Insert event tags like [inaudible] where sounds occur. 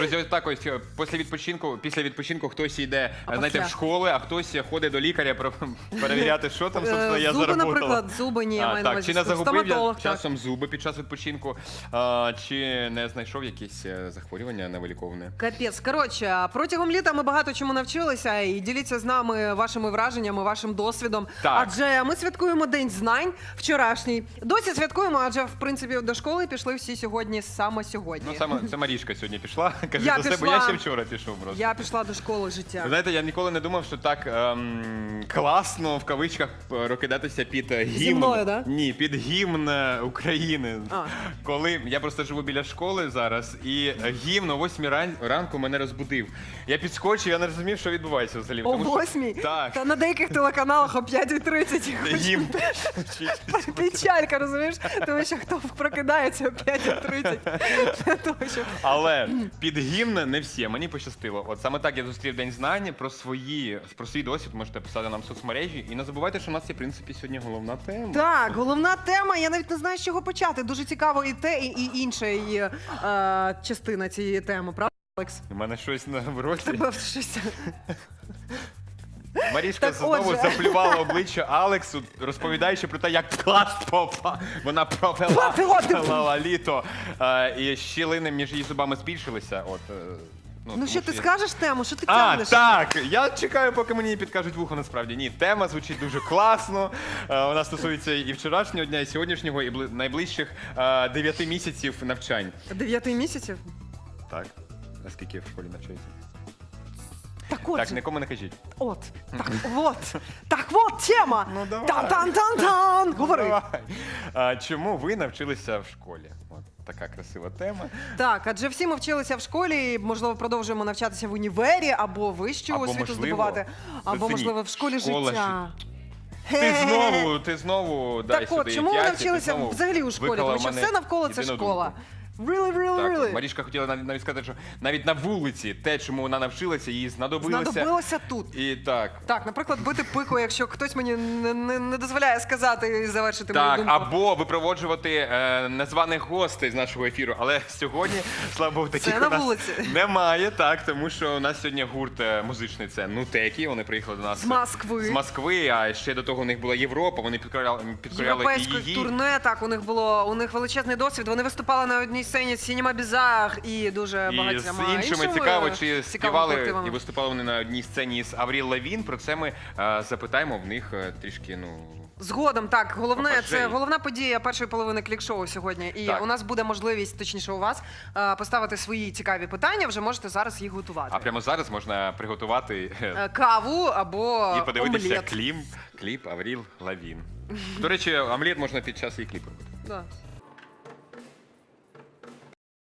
Друзі, ось так ось е, після відпочинку, після відпочинку хтось йде А знаєте, після? в школи, а хтось ходить до лікаря про- [laughs] перевіряти, що там, собственно, Е, я зуби, заработала. наприклад, зуби, ні, я А, маю на так, увазі чи не загубив я стоматолог, так. часом зуби під час відпочинку, а, чи не знайшов якісь е, захворювання невиліковне. Капець. Коротше, протягом літа ми багато чому навчилися і діліться з нами вашими враженнями, вашим досвідом. Так. Адже ми святкуємо День знань вчорашній. Досі святкуємо, адже в принципі до школи пішли всі сьогодні саме сьогодні. Ну, саме це Марішка сьогодні пішла. Каже Я до себе, пішла. я ще вчора пішов просто. Я пішла до школи життя. Ви знаєте, я ніколи не думав, що так ем, класно в кавичках е, прокидатися під е, гімн. мною, да? Ні, під гімн е, України. А. Коли я просто живу біля школи зараз, і е, гімн о 8 ран... ранку мене розбудив. Я підскочив, я не розумів, що відбувається взагалі. О тому що- восьмій? Так. Та на деяких телеканалах о 5.30. Гімн. [laughs] Печалька, розумієш? Тому що хто прокидається о 5.30. Для того, щоб... Але під гімн не всі. Мені пощастило. От саме так я зустрів День знань. Про свої про свій досвід можете писати нам в соцмережі. І не забувайте, що у нас є в принципі сьогодні головна тема. Так, головна тема. Я навіть не знаю, з чого почати. Дуже цікаво і те, і, і інша і, е, частина цієї теми, правда, Олекс? У мене щось на в роті. Тебе щось. [laughs] Марішка Так, знову отже. заплювала обличчя Алексу, розповідаючи про те, як клас попа. Вона провела, провела літо. Е, і щілини між її зубами збільшилися. От, е, Ну що ти я- скажеш тему? Що ти А, тягнеш? так! Я чекаю, поки мені підкажуть вухо насправді. Ні, тема звучить дуже класно. Е, Вона стосується і вчорашнього дня, і сьогоднішнього, і бли- найближчих е, дев'яти місяців навчань. Дев'яти місяців? Так. Наскільки в школі навчається? Так от, Так, нікому не кажіть. от, так от, так от тема. Ну, давай. Тан-тан-тан-тан. Говори. Давай. А, чому ви навчилися в школі? От така красива тема. Так, адже всі ми вчилися в школі, і, можливо, продовжуємо навчатися в універі або вищу Або, освіту можливо, здобувати, або, зацініть, можливо, в школі школа життя. Ти знову, ти знову дай Так сюди от, чому яйця, навчилися ти знову взагалі у школі? виклала Тому що мене все навколо це єдину школа. думку. Really, really, Так, really. Марішка хотіла навіть, навіть сказати, що навіть на вулиці те, чому вона навчилася, їй знадобилося. Знадобилося тут. І так. Так, наприклад, бити пику, якщо хтось мені не, не, не дозволяє сказати і завершити мою Так, думку. або випроводжувати е, незваних гостей з нашого ефіру. Але сьогодні, слава Богу, таких Це на у нас вулиці. немає, так, тому що у нас сьогодні гурт е, музичний це Нутекі. Вони приїхали до нас З Москви. З Москви, а ще до того у них була Європа. Вони підкоряли, підкоряли і Європейське її. турне, так, у них було у них величезний досвід. Вони виступали на одній сцені Сінема Бізах і дуже І багатьма з іншими іншими цікаво, чи співали і виступали вони на одній сцені з Авріл Лавін. Про це ми е, запитаємо в них е, трішки. Ну Згодом, так, головне, це головна подія першої половини клік-шоу сьогодні. І Так. у нас буде можливість, точніше, у вас е, поставити свої цікаві питання. Вже можете зараз їх готувати. а прямо зараз можна приготувати е, Е, Каву або і подивитися омлет. кліп, кліп Авріл Лавін. До речі, омлет можна під час її кліпу робити. Да.